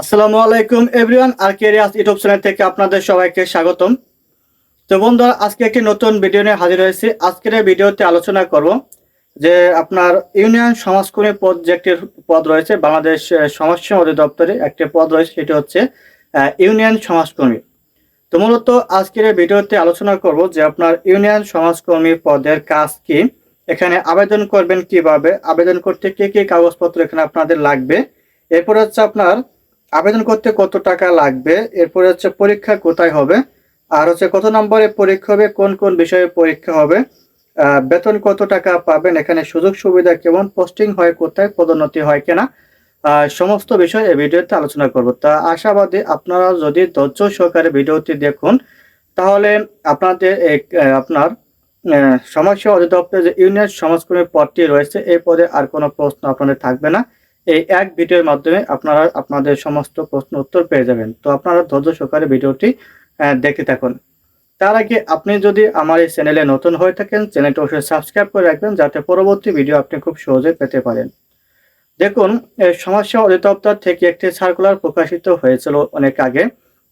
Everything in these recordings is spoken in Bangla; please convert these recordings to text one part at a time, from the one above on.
আসসালামু আলাইকুম এভরিওয়ান আর কেরিয়াস ইউটিউব চ্যানেল থেকে আপনাদের সবাইকে স্বাগতম। তো বন্ধুরা, আজকে একটি নতুন ভিডিও নিয়ে হাজির হয়েছি। আজকের এই ভিডিওতে আলোচনা করব যে আপনার ইউনিয়ন সমাজকর্মী পদ যে একটি পদ রয়েছে, বাংলাদেশ সমাজসেবা অধিদপ্তরে একটি পদ রয়েছে, সেটি হচ্ছে ইউনিয়ন সমাজকর্মী তো মূলত আজকের এই ভিডিওতে আলোচনা করব যে আপনার ইউনিয়ন সমাজকর্মী পদের কাজ কি, এখানে আবেদন করবেন কীভাবে, আবেদন করতে কি কি কাগজপত্র এখানে আপনাদের লাগবে। এরপর হচ্ছে আপনার আবেদন করতে কত টাকা লাগবে? এরপরে হচ্ছে পরীক্ষা কোথায় হবে? আর হচ্ছে কত নম্বরে পরীক্ষা হবে? কোন কোন বিষয়ে পরীক্ষা হবে? বেতন কত টাকা পাবেন? এখানে সুযোগ সুবিধা কেমন? পোস্টিং হয় কোথায়? পদোন্নতি হয় কিনা? সমস্ত বিষয় এই ভিডিওতে আলোচনা করব। তা আশাবাদী আপনারা যদি ধৈর্য সহকারে ভিডিওটি দেখুন, তাহলে আপনাদের আপনার সমাজসেবা অধিদপ্তরে যে ইউনিয়ন সমাজকর্মী পদটি রয়েছে, এই পদে আর কোনো প্রশ্ন আপনাদের থাকবে না। এই এক ভিডিওর মাধ্যমে আপনারা আপনাদের সমস্ত প্রশ্ন উত্তর পেয়ে যাবেন। তো আপনারা ধৈর্য সহকারে ভিডিওটি দেখতে থাকুন। তার আগে আপনি যদি আমার এই চ্যানেলে নতুন হয়ে থাকেন, চ্যানেলটি অবশ্যই সাবস্ক্রাইব করে রাখবেন, যাতে পরবর্তী ভিডিও আপনি খুব সহজে পেতে পারেন। দেখুন সমাজসেবা অধিদপ্তর থেকে একটি সার্কুলার প্রকাশিত হয়েছিল অনেক আগে।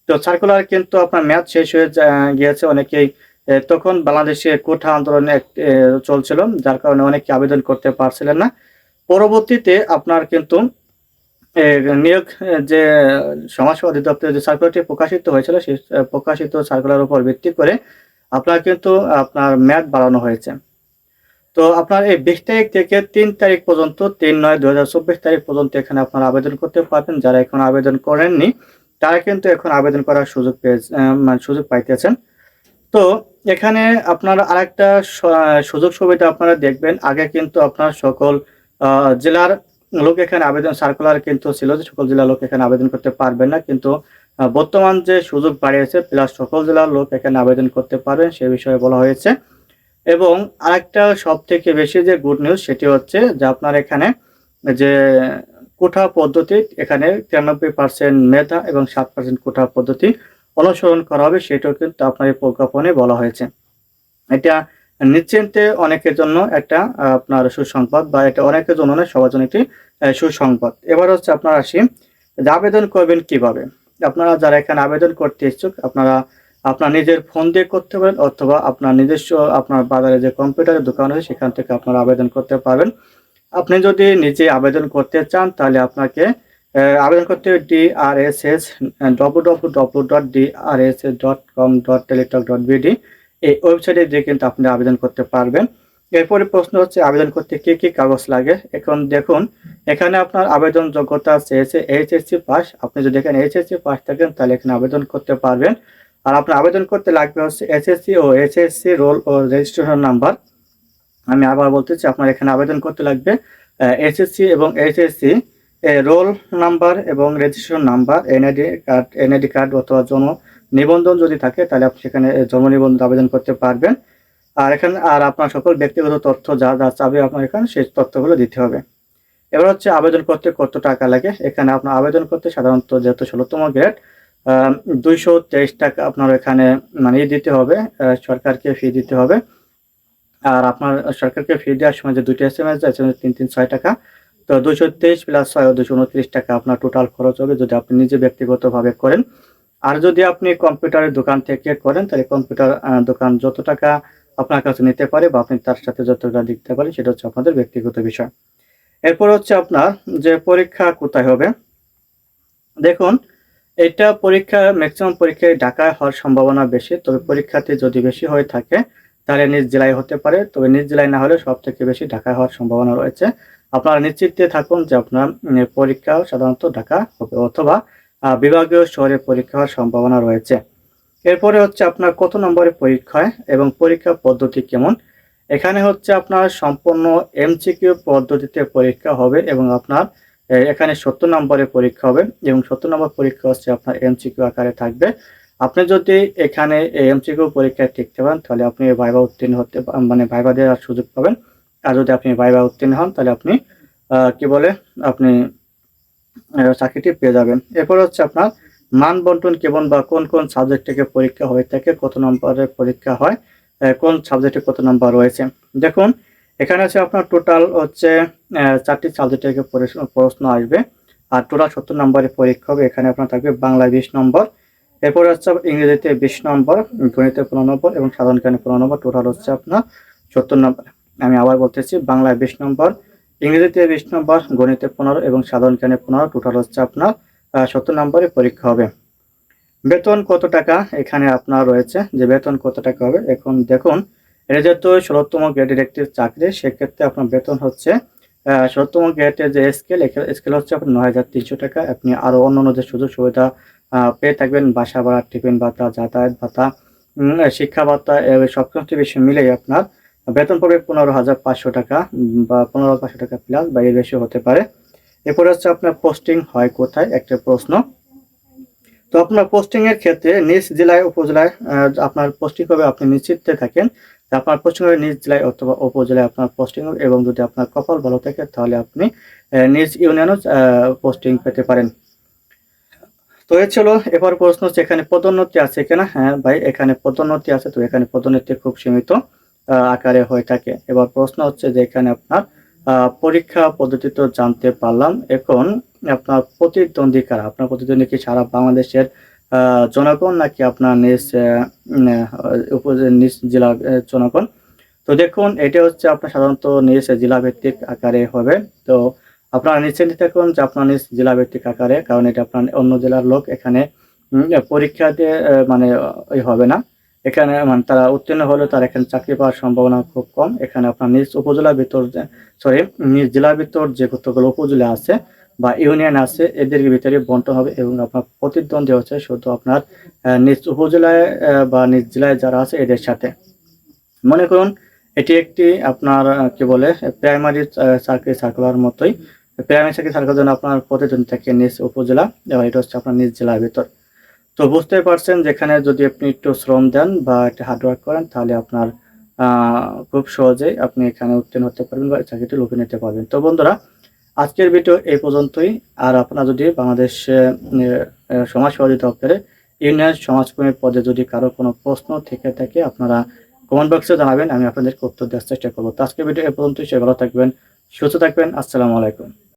তো সার্কুলার কিন্তু আপনার ম্যাচ শেষ হয়ে গিয়েছে অনেকেই। তখন বাংলাদেশে কোঠা আন্দোলনে চলছিল, যার কারণে অনেকে আবেদন করতে পারছিলেন না। পরবর্তীতে আপনার কিন্তু নিয়োগ যে সমাজ অধিদপ্তরের যে সার্কুলারটি প্রকাশিত হয়েছিল সেই প্রকাশিত সার্কুলার উপর ভিত্তি করে আপনার কিন্তু আপনার মেয়াদ বাড়ানো হয়েছে। তো আপনার এই বিশ তারিখ থেকে তিন তারিখ পর্যন্ত তিন নয় দু তারিখ পর্যন্ত এখানে আপনারা আবেদন করতে পারবেন। যারা এখন আবেদন করেননি তারা কিন্তু এখন আবেদন করার সুযোগ পেয়ে আহ, মানে সুযোগ পাইতেছেন। তো এখানে আপনার আরেকটা সুযোগ সুবিধা আপনারা দেখবেন। আগে কিন্তু আপনার সকল জেলার লোক এখানে আবেদন সার্কুলার কিন্তু ছিল যে সকল জেলার লোক এখানে আবেদন করতে পারবেন না, কিন্তু বর্তমান যে সুযোগ বাড়িয়েছে, প্লাস সকল জেলার লোক এখানে আবেদন করতে পারবেন সে বিষয়ে বলা হয়েছে। এবং আরেকটা সব থেকে বেশি যে গুড নিউজ সেটি হচ্ছে যে আপনার এখানে যে কোঠা পদ্ধতি, এখানে তিরানব্বই পার্সেন্ট মেধা এবং সাত পার্সেন্ট কোঠা পদ্ধতি অনুসরণ করা হবে, সেটাও কিন্তু আপনার এই প্রজ্ঞাপনে বলা হয়েছে। এটা নিশ্চিন্তে অনেকের জন্য একটা আপনার সুসংবাদ বা এটা অনেকের জন্য না সবার জন্য একটি সুসংবাদ। এবার হচ্ছে আপনারা আসি, যে আবেদন করবেন কীভাবে? আপনারা যারা এখানে আবেদন করতে ইচ্ছুক, আপনারা আপনার নিজের ফোন দিয়ে করতে পারেন অথবা আপনার নিজস্ব আপনার বাজারে যে কম্পিউটারের দোকান আছে, সেখান থেকে আপনারা আবেদন করতে পারবেন। আপনি যদি নিজে আবেদন করতে চান, তাহলে আপনাকে আবেদন করতে D R S S W W W dot D R S S dot com dot Teletalk dot BD এই ওয়েবসাইটে দিয়ে কিন্তু আপনি আবেদন করতে পারবেন। এরপরে প্রশ্ন হচ্ছে, আবেদন করতে কি কি কাগজ লাগে? এখন দেখুন, এখানে আপনার আবেদন যোগ্যতা চেয়েছে এইচএসসি পাস আপনি যদি এখানে এইচএসসি পাস থাকেন, তাহলে এখানে আবেদন করতে পারবেন। আর আপনার আবেদন করতে লাগবে হচ্ছে এসএসসি ও এইচএসসি রোল ও রেজিস্ট্রেশন নাম্বার আমি আবার বলতেছি, আপনার এখানে আবেদন করতে লাগবে এসএসসি এবং এইচএসসি রোল নাম্বার এবং registration number, NID card NID card অথবা জন্ম নিবন্ধন যদি থাকে, তাহলে আপনি সেখানে জন্ম নিবন্ধন আবেদন করতে পারবেন। আর এখানে, আর আপনার সকল ব্যক্তিগত তথ্য যা যা চাবে আপনার এখানে, সেই তথ্যগুলো দিতে হবে। এবার হচ্ছে আবেদন করতে কত টাকা লাগে? এখানে আপনার আবেদন করতে সাধারণত যেহেতু ষোলোতম গ্রেড দুইশো তেইশ টাকা আপনার এখানে মানে দিতে হবে সরকারকে ফি দিতে হবে। আর আপনার সরকারকে ফি দেওয়ার সময় যে দুইটা এস এম এস আছে তিন তিন ছয় টাকা তো দুশো তেইশ প্লাস ছয় দুশো উনত্রিশ টাকা আপনার টোটাল খরচ হবে যদি আপনি নিজে ব্যক্তিগতভাবে করেন। আর যদি আপনি কম্পিউটারের দোকান থেকে করেন, তাহলে কম্পিউটার দোকান যত টাকা আপনার কাছে নিতে পারে বা আপনি তার সাথে যত টাকা দিতে পারেন সেটা হচ্ছে আপনাদের ব্যক্তিগত বিষয়। এরপর হচ্ছে আপনার যে পরীক্ষা কোথায় হবে? দেখুন, এটা পরীক্ষা ম্যাক্সিমাম পরীক্ষায় ঢাকায় হওয়ার সম্ভাবনা বেশি, তবে পরীক্ষাতে যদি বেশি হয়ে থাকে, তাহলে নিজ জেলায় হতে পারে। তবে নিজ জেলায় না হলে সব থেকে বেশি ঢাকায় হওয়ার সম্ভাবনা রয়েছে। আপনারা নিশ্চিন্তে থাকুন যে আপনার পরীক্ষা সাধারণত ঢাকা হবে অথবা বিভাগীয় শহরে পরীক্ষা হওয়ার সম্ভাবনা রয়েছে। এরপরে হচ্ছে আপনার কত নম্বরে পরীক্ষা এবং পরীক্ষা পদ্ধতি কেমন? এখানে হচ্ছে আপনার সম্পূর্ণ এমসিকিউ পদ্ধতিতে পরীক্ষা হবে এবং আপনার এখানে সত্তর নম্বরের পরীক্ষা হবে এবং সত্তর নম্বর পরীক্ষা হচ্ছে আপনার এমসিকিউ আকারে থাকবে। আপনি যদি এখানে এমসিকিউ পরীক্ষায় টিকতে পারেন তাহলে আপনি ভাইবা উত্তীর্ণ হতে মানে ভাইবা দেওয়ার সুযোগ পাবেন। আর যদি আপনি ভাইবা উত্তীর্ণ হন, তাহলে আপনি কি বলে, আপনি চাকরিটি পেয়ে যাবেন। এরপর হচ্ছে আপনার মান বন্টন কেমন বা কোন কোন সাবজেক্ট থেকে পরীক্ষা হয়ে থাকে, কত নম্বরের পরীক্ষা হয় কোন সাবজেক্টে কত নম্বর রয়েছে। দেখুন, এখানে হচ্ছে আপনার টোটাল হচ্ছে চারটি সাবজেক্ট থেকে প্রশ্ন আসবে। আর টোটাল সত্তর নম্বরের পরীক্ষা হবে, এখানে আপনার থাকবে বাংলায় বিশ নম্বর। এরপরে হচ্ছে ইংরেজিতে বিশ নম্বর, গণিতে পনেরো নম্বর এবং সাধারণ জ্ঞানে পনেরো নম্বর টোটাল হচ্ছে আপনার সত্তর নম্বর। আমি আবার বলতেছি, বাংলায় বিশ নম্বর, ইংরেজিতে বিশ নম্বর, গণিতে পনেরো এবং সাধারণ জ্ঞানে পনেরো টোটাল হচ্ছে আপনার সত্তর নম্বরে পরীক্ষা হবে। বেতন কত টাকা? এখানে আপনার রয়েছে যে বেতন কত টাকা হবে। এখন দেখুন, এটা যেহেতু ষোলোতম গ্রেডের একটি চাকরি, সেক্ষেত্রে আপনার বেতন হচ্ছে ষোলোতম গ্রেডের যে স্কেল স্কেল হচ্ছে আপনার নয় হাজার তিনশো টাকা। আপনি আরও অন্যান্য যে সুযোগ সুবিধা পেয়ে থাকবেন, বাসা ভাড়া, টিফিন ভাতা, যাতায়াত ভাতা শিক্ষা ভাতা সব কিছু বিষয় মিলেই আপনার বেতন পড়বে পনেরো হাজার পাঁচশো টাকা বা পনেরো হাজার পাঁচশো টাকা প্লাস বা এর বেশি হতে পারে। এরপরে হচ্ছে আপনার পোস্টিং হয় কোথায়? একটা প্রশ্ন। তো আপনার পোস্টিং এর ক্ষেত্রে নিজ জেলায়, উপজেলায় আপনার পোস্টিং হবে, আপনি নিশ্চিত থাকেন। আপনার পোস্টিং হবে নিজ জেলায় অথবা উপজেলায় আপনার পোস্টিং হবে এবং যদি আপনার কপাল ভালো থাকে, তাহলে আপনি নিজ ইউনিয়নও পোস্টিং পেতে পারেন। তো এ ছিল এবার প্রশ্ন হচ্ছে, এখানে পদোন্নতি আছে কিনা? হ্যাঁ ভাই, এখানে পদোন্নতি আছে, তো এখানে পদোন্নতি খুব সীমিত। আকারে হয়ে থাকে। এবার প্রশ্ন হচ্ছে যে এখানে আপনার পরীক্ষা পদ্ধতি তো জানতে পারলাম। এখন আপনার প্রতিদ্বন্দ্বী কারা? আপনার প্রতিদ্বন্দ্বী কি সারা বাংলাদেশের জনগণ নাকি আপনার নিজ নিজ জেলা আহ, জনগণ? তো দেখুন এটা হচ্ছে আপনার সাধারণত নিজ জেলা ভিত্তিক আকারে হবে। তো আপনারা নিশ্চিন্ত থাকুন যে আপনার নিজ জেলা ভিত্তিক আকারে কারণ এটা আপনার অন্য জেলার লোক এখানে উম, পরীক্ষা দিয়ে আহ, মানে হবে না। এখানে মানে তারা উত্তীর্ণ হলে তার এখানে চাকরি পাওয়ার সম্ভাবনা খুব কম। এখানে আপনার নিজ উপজেলার ভিতর সরি নিজ জেলার ভিতর যে কতগুলো উপজেলা আছে বা ইউনিয়ন আছে, এদের ভিতরে বন্টন হবে এবং আপনার প্রতিদ্বন্দ্বী হচ্ছে শুধু আপনার নিজ উপজেলায় বা নিজ জেলায় যারা আছে এদের সাথে। মনে করুন, এটি একটি আপনার কি বলে প্রাইমারি চাকরি সার্কুলার মতোই। প্রাইমারি চাকরি সার্কুলার জন্য আপনার প্রতিদ্বন্দ্বী থাকে নিজ উপজেলা এবং এটা হচ্ছে আপনার নিজ জেলার ভিতর। তো বুঝতে পারছেন যেখানে যদি আপনি একটু শ্রম দেন বা একটা হার্ডওয়ার্ক করেন, তাহলে আপনার খুব সহজেই আপনি এখানে উত্তীর্ণ হতে পারবেন বা চাকরিটি লুকিয়ে নিতে পারবেন। তো বন্ধুরা, আজকের ভিডিও এই পর্যন্তই। আর আপনারা যদি বাংলাদেশ সমাজ সহযোগিতা দপ্তরে ইউনিয়ন সমাজকর্মী পদে যদি কারও কোনো প্রশ্ন থেকে থাকে, আপনারা কমেন্ট বক্সে জানাবেন, আমি আপনাদেরকে উত্তর দেওয়ার চেষ্টা করব। তো আজকের ভিডিও এই পর্যন্তই। সে ভালো থাকবেন, সুস্থ থাকবেন। আসসালামু আলাইকুম।